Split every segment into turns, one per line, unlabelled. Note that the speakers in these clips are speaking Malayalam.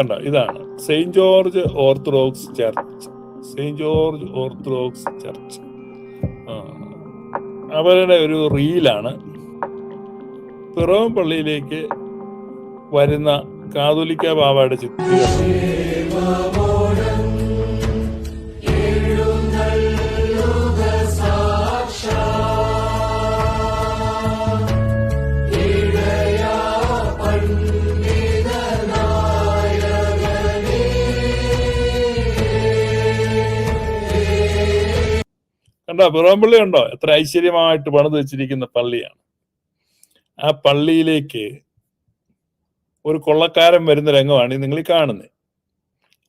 കണ്ടോ ഇതാണ്. Saint George orthodox church. Saint George orthodox church. അവരുടെ ഒരു റീലാണ്. പിറവം പള്ളിയിലേക്ക് വരുന്ന കാതോലിക്ക ബാബയുടെ ചിത്രീകരണം. കണ്ടോ പിറവംപള്ളി ഉണ്ടോ? എത്ര ഐശ്വര്യമായിട്ട് പണിത് വെച്ചിരിക്കുന്ന പള്ളിയാണ്. ആ പള്ളിയിലേക്ക് ഒരു കൊള്ളക്കാരൻ വരുന്ന രംഗമാണ് നിങ്ങൾ ഈ കാണുന്നത്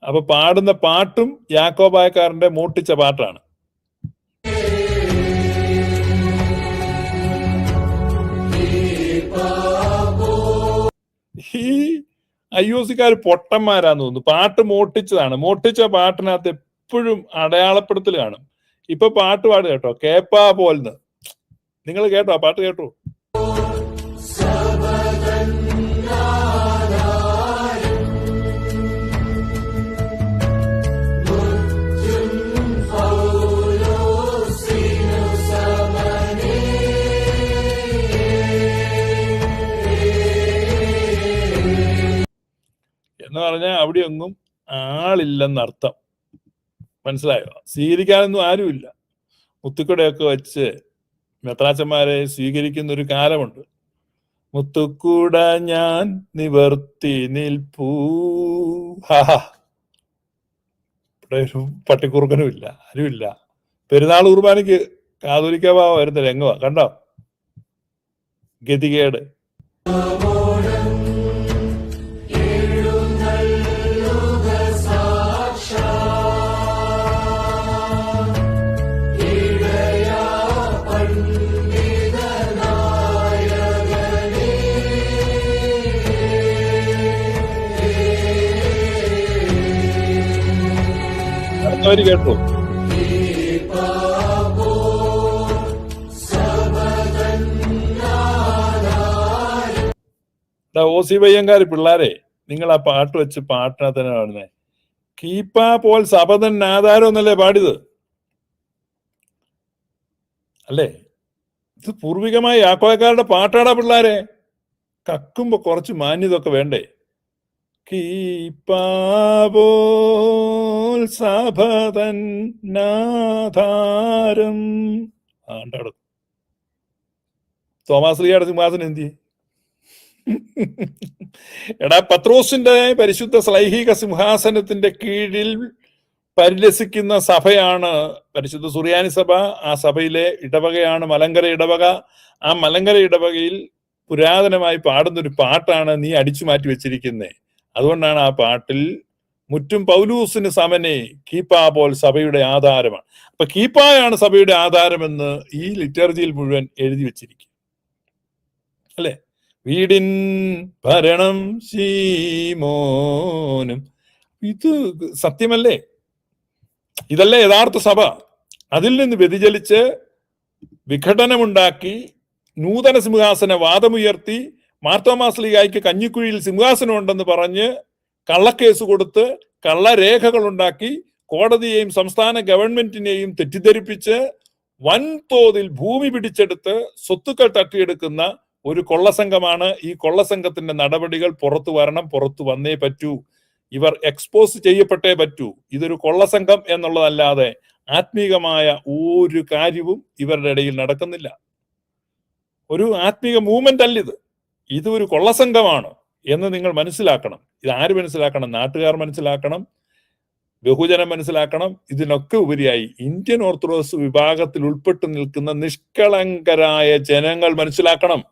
അപ്പൊ പാടുന്ന പാട്ടും യാക്കോബായക്കാരന്റെ മൂട്ടിച്ച പാട്ടാണ്. ഈ ഐ ഒ സിക്കാർ പൊട്ടന്മാരാന്ന് തോന്നുന്നു. പാട്ട് മോട്ടിച്ചതാണ്. മോട്ടിച്ച പാട്ടിനകത്ത് എപ്പോഴും അടയാളപ്പെടുത്തൽ കാണും. ഇപ്പൊ പാട്ട് പാട് കേട്ടോ. കേപ്പാ പോൽന്ന്. നിങ്ങൾ കേട്ടോ പാട്ട് കേട്ടോ. എന്ന് പറഞ്ഞാൽ അവിടെയൊന്നും ആളില്ലെന്നർത്ഥം. മനസ്സിലായോ? സ്വീകരിക്കാനൊന്നും ആരുമില്ല. മുത്തുക്കുടയൊക്കെ വെച്ച് മെത്രാച്ചന്മാരെ സ്വീകരിക്കുന്ന ഒരു കാലമുണ്ട്. മുത്തുക്കൂട ഞാൻ നിവർത്തി നിൽപ്പൂ. പട്ടിക്കുറുക്കനും ഇല്ല ആരുമില്ല. പെരുന്നാൾ കുർബാനയ്ക്ക് കാതോലിക്ക വരുന്ന രംഗമാ കണ്ടോ? ഗതികേട്. അടുത്തവര് കേട്ടോ. ഓ സി വയ്യങ്കാര് പിള്ളാരെ നിങ്ങൾ ആ പാട്ട് വെച്ച് പാട്ടിനകത്ത് തന്നെ പാടുന്നേ. കീപ്പാ പോൽ സപതൻ ആധാരം എന്നല്ലേ പാടിയത്? അല്ലേ? ഇത് പൂർവികമായി യാക്കോയക്കാരുടെ പാട്ടാടാ പിള്ളാരെ. കക്കുമ്പോ കുറച്ച് മാന്യതൊക്കെ വേണ്ടേ? കീപ്പാപോൽ സഭതൻ നാധാരം ആണ്ടാടും തോമാസ് ലീയുടെ സിംഹാസനം എന്തി എടാ പത്രോസിന്റെ പരിശുദ്ധ സ്ലൈഹിക സിംഹാസനത്തിന്റെ കീഴിൽ പരിലസിക്കുന്ന സഭയാണ് പരിശുദ്ധ സുറിയാനി സഭ. ആ സഭയിലെ ഇടവകയാണ് മലങ്കര ഇടവക. ആ മലങ്കര ഇടവകയിൽ പുരാതനമായി പാടുന്ന ഒരു പാട്ടാണ് നീ അടിച്ചു മാറ്റി വെച്ചിരിക്കുന്നത് അതുകൊണ്ടാണ് ആ പാട്ടിൽ മുറ്റും പൗലൂസിന് സമനെ കീപ്പാ പോൽ സഭയുടെ ആധാരമാണ്. അപ്പൊ കീപ്പായാണ് സഭയുടെ ആധാരമെന്ന് ഈ ലിറ്റർജിയിൽ മുഴുവൻ എഴുതി വെച്ചിരിക്കും അല്ലെ? വീടിൻ ഭരണം ശീമോനും. ഇത് സത്യമല്ലേ? ഇതല്ലേ യഥാർത്ഥ സഭ. അതിൽ നിന്ന് വ്യതിചലിച്ച് വിഘടനമുണ്ടാക്കി നൂതന സിംഹാസന വാദമുയർത്തി മാർത്തോമാസ്ലിഗായിക്ക് കഞ്ഞിക്കുഴിയിൽ സിംഹാസനം ഉണ്ടെന്ന് പറഞ്ഞ് കള്ളക്കേസ് കൊടുത്ത് കള്ളരേഖകൾ ഉണ്ടാക്കി കോടതിയെയും സംസ്ഥാന ഗവൺമെന്റിനെയും തെറ്റിദ്ധരിപ്പിച്ച് വൻതോതിൽ ഭൂമി പിടിച്ചെടുത്ത് സ്വത്തുക്കൾ തട്ടിയെടുക്കുന്ന ഒരു കൊള്ളസംഘമാണ് ഈ കൊള്ളസംഘത്തിന്റെ നടപടികൾ പുറത്തു വരണം പുറത്തു വന്നേ പറ്റൂ. ഇവർ എക്സ്പോസ് ചെയ്യപ്പെട്ടേ പറ്റൂ. ഇതൊരു കൊള്ളസംഘം എന്നുള്ളതല്ലാതെ ആത്മീകമായ ഒരു കാര്യവും ഇവരുടെ ഇടയിൽ നടക്കുന്നില്ല. ഒരു ആത്മീക മൂവ്മെന്റ് അല്ല ഇത് ഒരു കൊള്ളസംഘമാണ് എന്ന് നിങ്ങൾ മനസ്സിലാക്കണം. ഇത് ആര് മനസ്സിലാക്കണം? നാട്ടുകാർ മനസ്സിലാക്കണം. ബഹുജനം മനസ്സിലാക്കണം. ഇതിനൊക്കെ ഉപരിയായി ഇന്ത്യൻ ഓർത്തഡോക്സ് വിഭാഗത്തിൽ ഉൾപ്പെട്ടു നിൽക്കുന്ന നിഷ്കളങ്കരായ ജനങ്ങൾ മനസ്സിലാക്കണം.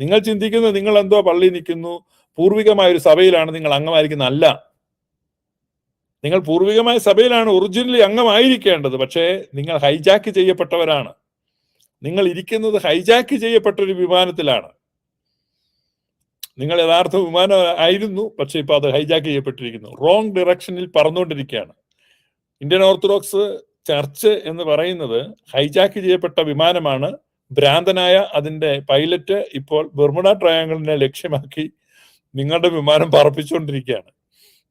നിങ്ങൾ ചിന്തിക്കുന്നത് നിങ്ങൾ എന്തോ പള്ളി നിൽക്കുന്നു. പൂർവികമായ ഒരു സഭയിലാണ് നിങ്ങൾ അംഗമായിരിക്കുന്ന അല്ല. നിങ്ങൾ പൂർവികമായ സഭയിലാണ് ഒറിജിനലി അംഗമായിരിക്കേണ്ടത്. പക്ഷേ നിങ്ങൾ ഹൈജാക്ക് ചെയ്യപ്പെട്ടവരാണ്. നിങ്ങൾ ഇരിക്കുന്നത് ഹൈജാക്ക് ചെയ്യപ്പെട്ട ഒരു വിമാനത്തിലാണ്. നിങ്ങൾ യഥാർത്ഥ വിമാനം ആയിരുന്നു പക്ഷെ ഇപ്പൊ അത് ഹൈജാക്ക് ചെയ്യപ്പെട്ടിരിക്കുന്നു. റോങ് ഡിറക്ഷനിൽ പറന്നുകൊണ്ടിരിക്കുകയാണ്. ഇന്ത്യൻ ഓർത്തഡോക്സ് ചർച്ച് എന്ന് പറയുന്നത് ഹൈജാക്ക് ചെയ്യപ്പെട്ട വിമാനമാണ്. ഭ്രാന്തനായ അതിന്റെ പൈലറ്റ് ഇപ്പോൾ ബെർമുഡ ട്രയാങ്കിളിനെ ലക്ഷ്യമാക്കി നിങ്ങളുടെ വിമാനം പറപ്പിച്ചുകൊണ്ടിരിക്കുകയാണ്.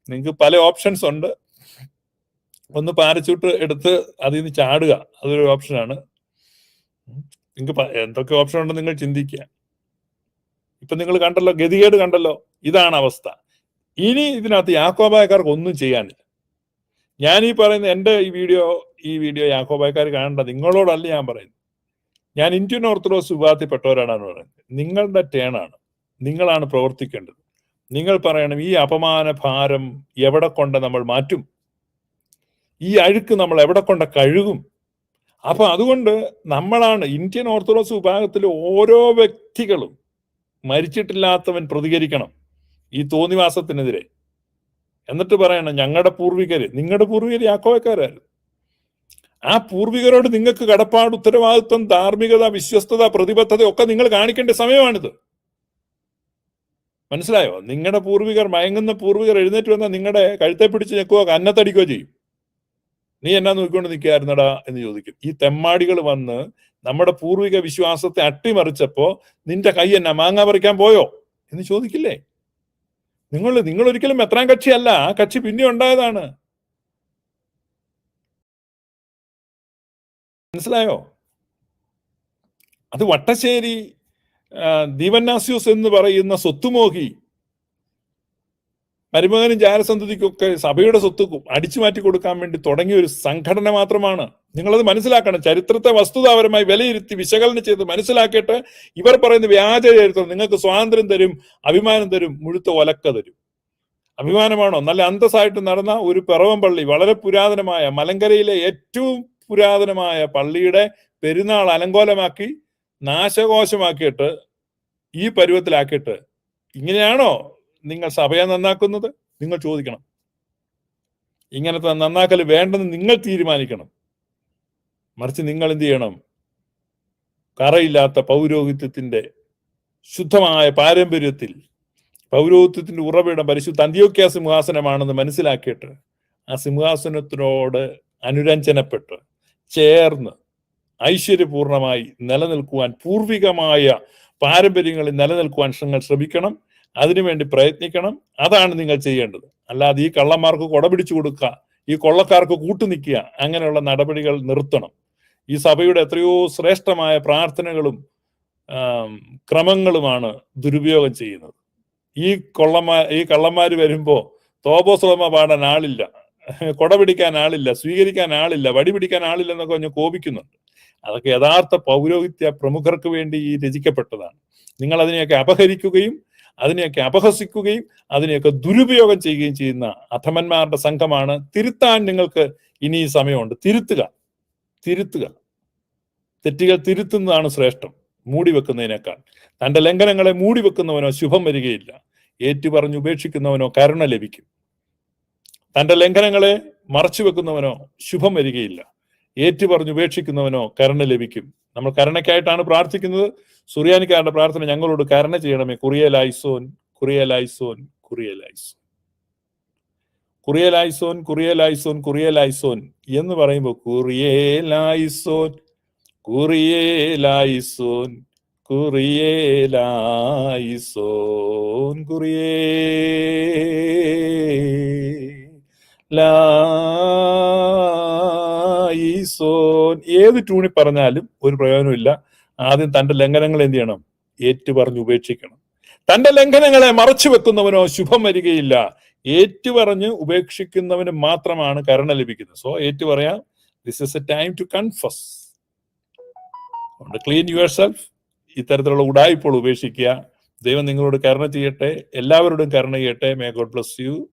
നിങ്ങൾക്ക് പല ഓപ്ഷൻസ് ഉണ്ട്. ഒന്ന് പാരച്യൂട്ട് എടുത്ത് അതിൽ നിന്ന് ചാടുക അതൊരു ഓപ്ഷനാണ് നിങ്ങൾക്ക് എന്തൊക്കെ ഓപ്ഷൻ ഉണ്ടെന്ന് നിങ്ങൾ ചിന്തിക്കുക. ഇപ്പൊ നിങ്ങൾ കണ്ടല്ലോ ഗതികേട് കണ്ടല്ലോ. ഇതാണ് അവസ്ഥ. ഇനി ഇതിനകത്ത് യാക്കോബായക്കാർക്ക് ഒന്നും ചെയ്യാനില്ല. ഞാൻ ഈ പറയുന്ന എന്റെ ഈ വീഡിയോ ഈ വീഡിയോ യാക്കോബായക്കാർ കാണേണ്ട. നിങ്ങളോടല്ല ഞാൻ പറയുന്നത്. ഞാൻ ഇന്ത്യൻ ഓർത്തഡോക്സ് വിഭാഗത്തിൽപ്പെട്ടവരാണെന്ന് പറയുന്നത്. നിങ്ങളുടെ ടേണാണ്. നിങ്ങളാണ് പ്രവർത്തിക്കേണ്ടത്. നിങ്ങൾ പറയണം ഈ അപമാന ഭാരം എവിടെ കൊണ്ട് നമ്മൾ മാറ്റും? ഈ അഴുക്ക് നമ്മൾ എവിടെ കൊണ്ട് കഴുകും? അപ്പൊ അതുകൊണ്ട് നമ്മളാണ് ഇന്ത്യൻ ഓർത്തഡോക്സ് വിഭാഗത്തിലെ ഓരോ വ്യക്തികളും മരിച്ചിട്ടില്ലാത്തവൻ പ്രതികരിക്കണം ഈ തോന്നിവാസത്തിനെതിരെ. എന്നിട്ട് പറയണം ഞങ്ങളുടെ പൂർവികര് നിങ്ങളുടെ പൂർവികര് യാക്കോവക്കാരായിരുന്നു. ആ പൂർവികരോട് നിങ്ങൾക്ക് കടപ്പാട് ഉത്തരവാദിത്വം ധാർമ്മികത വിശ്വസ്തത പ്രതിബദ്ധത ഒക്കെ നിങ്ങൾ കാണിക്കേണ്ട സമയമാണിത്. മനസ്സിലായോ? നിങ്ങളുടെ പൂർവികർ മയങ്ങുന്ന പൂർവികർ എഴുന്നേറ്റ് വന്നാൽ നിങ്ങളുടെ കഴുത്തെ പിടിച്ച് ഞെക്കുകയോ കന്നത്തടിക്കുകയോ ചെയ്യും. നീ എന്നാ നോക്കിക്കൊണ്ട് നിൽക്കുകയായിരുന്നടാ എന്ന് ചോദിക്കും. ഈ തെമ്മാടികൾ വന്ന് നമ്മുടെ പൂർവിക വിശ്വാസത്തെ അട്ടിമറിച്ചപ്പോ നിന്റെ കൈ എന്നാ മാങ്ങ പറിക്കാൻ പോയോ എന്ന് ചോദിക്കില്ലേ? നിങ്ങൾ നിങ്ങൾ ഒരിക്കലും എത്രാം കക്ഷിയല്ല. ആ കക്ഷി പിന്നെ ഉണ്ടായതാണ്. മനസ്സിലായോ? അത് വട്ടശ്ശേരി ദീപന്നാസ്യൂസ് എന്ന് പറയുന്ന സ്വത്തുമോഹി മരുമകനും ജാരസന്ധതിക്കൊക്കെ സഭയുടെ സ്വത്ത് അടിച്ചു മാറ്റി കൊടുക്കാൻ വേണ്ടി തുടങ്ങിയ ഒരു സംഘടന മാത്രമാണ്. നിങ്ങളത് മനസ്സിലാക്കണം. ചരിത്രത്തെ വസ്തുതാപരമായി വിലയിരുത്തി വിശകലനം ചെയ്ത് മനസ്സിലാക്കിയിട്ട് ഇവർ പറയുന്ന വ്യാജ ചരിത്രം നിങ്ങൾക്ക് സ്വാതന്ത്ര്യം തരും അഭിമാനം തരും മുഴുത്ത ഒലക്ക തരും. അഭിമാനമാണോ? നല്ല അന്തസ്സായിട്ട് നടന്ന ഒരു പിറവം പള്ളി വളരെ പുരാതനമായ മലങ്കരയിലെ ഏറ്റവും പുരാതനമായ പള്ളിയുടെ പെരുന്നാൾ അലങ്കോലമാക്കി നാശകോശമാക്കിയിട്ട് ഈ പരുവത്തിലാക്കിയിട്ട് ഇങ്ങനെയാണോ നിങ്ങൾ സഭയെ നന്നാക്കുന്നത് നിങ്ങൾ ചോദിക്കണം. ഇങ്ങനത്തെ നന്നാക്കൽ വേണ്ടെന്ന് നിങ്ങൾ തീരുമാനിക്കണം. മറിച്ച് നിങ്ങൾ എന്ത് ചെയ്യണം? കറയില്ലാത്ത പൗരോഹിത്യത്തിന്റെ ശുദ്ധമായ പാരമ്പര്യത്തിൽ പൗരോഹിത്യത്തിന്റെ ഉറവിടം പരിശുദ്ധ അന്ത്യോക്യ സിംഹാസനമാണെന്ന് മനസ്സിലാക്കിയിട്ട് ആ സിംഹാസനത്തിനോട് അനുരഞ്ജനപ്പെട്ട് ചേർന്ന് ഐശ്വര്യപൂർണമായി നിലനിൽക്കുവാൻ പൂർവികമായ പാരമ്പര്യങ്ങളിൽ നിലനിൽക്കുവാൻ ശ്രമിക്കണം. അതിനുവേണ്ടി പ്രയത്നിക്കണം. അതാണ് നിങ്ങൾ ചെയ്യേണ്ടത്. അല്ലാതെ ഈ കള്ളന്മാർക്ക് കൊട പിടിച്ചു കൊടുക്കുക ഈ കൊള്ളക്കാർക്ക് കൂട്ടുനിൽക്കുക അങ്ങനെയുള്ള നടപടികൾ നിർത്തണം. ഈ സഭയുടെ എത്രയോ ശ്രേഷ്ഠമായ പ്രാർത്ഥനകളും ക്രമങ്ങളുമാണ് ദുരുപയോഗം ചെയ്യുന്നത്. ഈ കൊള്ളമാ ഈ കള്ളന്മാർ വരുമ്പോൾ തോപോസ്വമ പാടാൻ ആളില്ല. കൊട പിടിക്കാൻ ആളില്ല സ്വീകരിക്കാൻ ആളില്ല വടി പിടിക്കാൻ ആളില്ല എന്നൊക്കെ പറഞ്ഞ് കോപിക്കുന്നുണ്ട്. അതൊക്കെ യഥാർത്ഥ പൗരോഹിത്യ പ്രമുഖർക്ക് വേണ്ടി ഈ രചിക്കപ്പെട്ടതാണ്. നിങ്ങൾ അതിനെയൊക്കെ അപഹരിക്കുകയും അതിനെയൊക്കെ അപഹസിക്കുകയും അതിനെയൊക്കെ ദുരുപയോഗം ചെയ്യുകയും ചെയ്യുന്ന അധമന്മാരുടെ സംഘമാണ്. തിരുത്താൻ നിങ്ങൾക്ക് ഇനി സമയമുണ്ട്. തിരുത്തുക. തിരുത്തുക. തെറ്റുകൾ തിരുത്തുന്നതാണ് ശ്രേഷ്ഠം. മൂടി വെക്കുന്നതിനേക്കാൾ. തന്റെ ലംഘനങ്ങളെ മൂടി വെക്കുന്നവനോ ശുഭം വരികയില്ല. ഏറ്റുപറഞ്ഞ് ഉപേക്ഷിക്കുന്നവനോ കരുണ ലഭിക്കും. തന്റെ ലംഘനങ്ങളെ മറച്ചു വെക്കുന്നവനോ ശുഭം വരികയില്ല. ഏറ്റുപറഞ്ഞ് ഉപേക്ഷിക്കുന്നവനോ കരുണ ലഭിക്കും. നമ്മൾ കരുണയ്ക്കായിട്ടാണ് പ്രാർത്ഥിക്കുന്നത്. സുറിയാനിക്കാരുടെ പ്രാർത്ഥന ഞങ്ങളോട് കരുണ ചെയ്യണമേ. കുറിയലായിസോൻ കുറിയലായിസോൻ കുറിയലായിസോൻ കുറിയലായിസോൻ കുറിയലായിസോൻ കുറിയലായിസോൻ എന്ന് പറയുമ്പോൾ കുറിയേലായിസോൻ കുറിയേലായിസോൻ കുറിയേലായിസോൻ കുറിയേ ലായിസോൻ ഏത് ട്യൂണിൽ പറഞ്ഞാലും ഒരു പ്രയോജനമില്ല ആദ്യം തന്റെ ലംഘനങ്ങൾ എന്ത് ചെയ്യണം? ഏറ്റു പറഞ്ഞ് ഉപേക്ഷിക്കണം. തന്റെ ലംഘനങ്ങളെ മറച്ചു വെക്കുന്നവനോ ശുഭം വരികയില്ല. ഏറ്റു പറഞ്ഞ് ഉപേക്ഷിക്കുന്നവന് മാത്രമാണ് കരുണ ലഭിക്കുന്നത്. സോ ഏറ്റു പറയാം this is a time to confuse clean yourself ഇത്തരത്തിലുള്ള ഉടായ്പകൾ ഉപേക്ഷിക്കുക. ദൈവം നിങ്ങളോട് കരുണ ചെയ്യട്ടെ. എല്ലാവരോടും കരുണ ചെയ്യട്ടെ. May God bless you